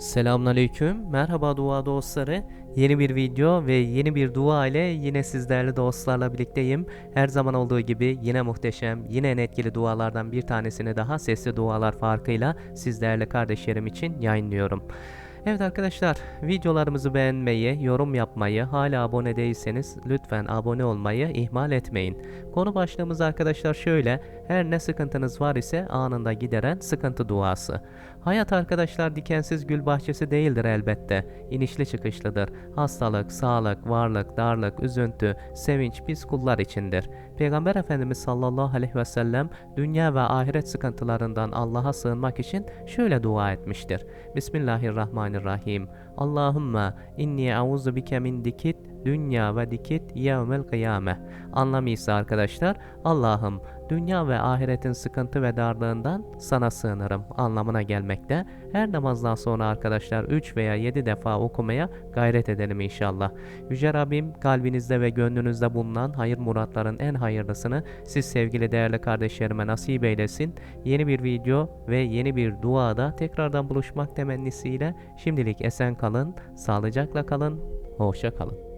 Selamünaleyküm. Merhaba dua dostları. Yeni bir video ve yeni bir dua ile yine sizlerle dostlarla birlikteyim. Her zaman olduğu gibi yine muhteşem, yine en etkili dualardan bir tanesini daha sesli dualar farkıyla sizlerle kardeşlerim için yayınlıyorum. Evet arkadaşlar videolarımızı beğenmeyi, yorum yapmayı, hala abone değilseniz lütfen abone olmayı ihmal etmeyin. Konu başlığımız arkadaşlar şöyle, her ne sıkıntınız var ise anında gideren sıkıntı duası. Hayat arkadaşlar dikensiz gül bahçesi değildir elbette. İnişli çıkışlıdır. Hastalık, sağlık, varlık, darlık, üzüntü, sevinç biz kullar içindir. Peygamber Efendimiz sallallahu aleyhi ve sellem dünya ve ahiret sıkıntılarından Allah'a sığınmak için şöyle dua etmiştir. Bismillahirrahmanirrahim. الرحمن الرحيم. اللهم إني أعوذ بك من دكت dünya ve dikit yevmel kıyame. Anlamı ise arkadaşlar Allah'ım dünya ve ahiretin sıkıntı ve darlığından sana sığınırım anlamına gelmekte. Her namazdan sonra arkadaşlar 3 veya 7 defa okumaya gayret edelim inşallah. Yüce Rabbim kalbinizde ve gönlünüzde bulunan hayır muratların en hayırlısını siz sevgili değerli kardeşlerime nasip eylesin. Yeni bir video ve yeni bir duada tekrardan buluşmak temennisiyle şimdilik esen kalın, sağlıcakla kalın, hoşça kalın.